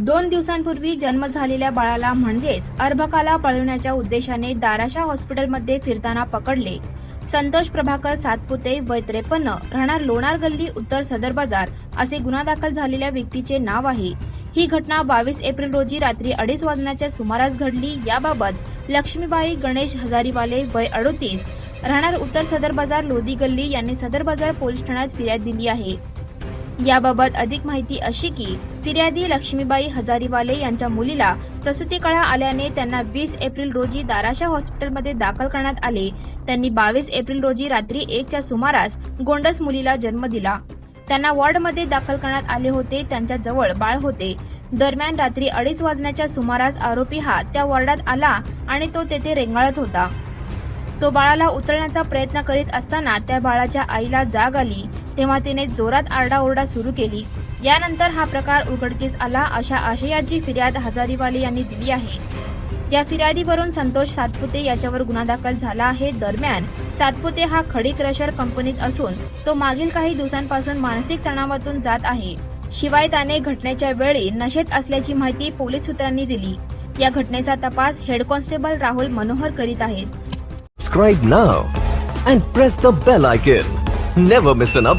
दोन दिवसांपूर्वी जन्म झालेल्या बाळाला म्हणजेच अर्भकाला पळवण्याच्या उद्देशाने दाराशा हॉस्पिटलमध्ये फिरताना पकडले. संतोष प्रभाकर सातपुते वय त्रेपन्न राहणार लोणार गल्ली उत्तर सदर बाजार असे गुन्हा दाखल झालेल्या व्यक्तीचे नाव आहे. ही घटना बावीस एप्रिल रोजी रात्री अडीच वाजण्याच्या सुमारास घडली. याबाबत लक्ष्मीबाई गणेश हजारीवाले वय अडोतीस राहणार उत्तर सदर बाजार लोधी गल्ली यांनी सदर बाजार पोलीस ठाण्यात फिर्याद दिली आहे. याबाबत अधिक माहिती अशी की फिर्यादी लक्ष्मीबाई हजारीवाले यांच्या मुलीला प्रसूती कळा आल्याने त्यांना वीस एप्रिल रोजी दाराशा हॉस्पिटलमध्ये दाखल करण्यात आले. त्यांनी बावीस एप्रिल रोजी रात्री एकच्या सुमारास गोंडस मुलीला जन्म दिला. त्यांना वॉर्डमध्ये दाखल करण्यात आले होते त्यांच्या जवळ बाळ होते. दरम्यान रात्री अडीच वाजण्याच्या सुमारास आरोपी हा त्या वॉर्डात आला आणि तो तेथे रेंगाळत होता. तो बाळाला उचलण्याचा प्रयत्न करीत असताना त्या बाळाच्या आईला जाग आली. तेव्हा तिने जोरात आरडाओरडा सुरू केली. यानंतर हा प्रकार उघडकीस आला अशा आशयाची फिर्याद हजारीवाले यांनी दिली आहे. या फिर्यादीवरून संतोष सातपुते याच्यावर गुन्हा दाखल झाला आहे. दरम्यान सातपुते हा खडी क्रशर कंपनीत असून तो मागील काही दिवसांपासून मानसिक तणावातून जात आहे. शिवाय त्याने घटनेच्या वेळी नशेत असल्याची माहिती पोलीस सूत्रांनी दिली. या घटनेचा तपास हेड कॉन्स्टेबल राहुल मनोहर करीत आहेत. Subscribe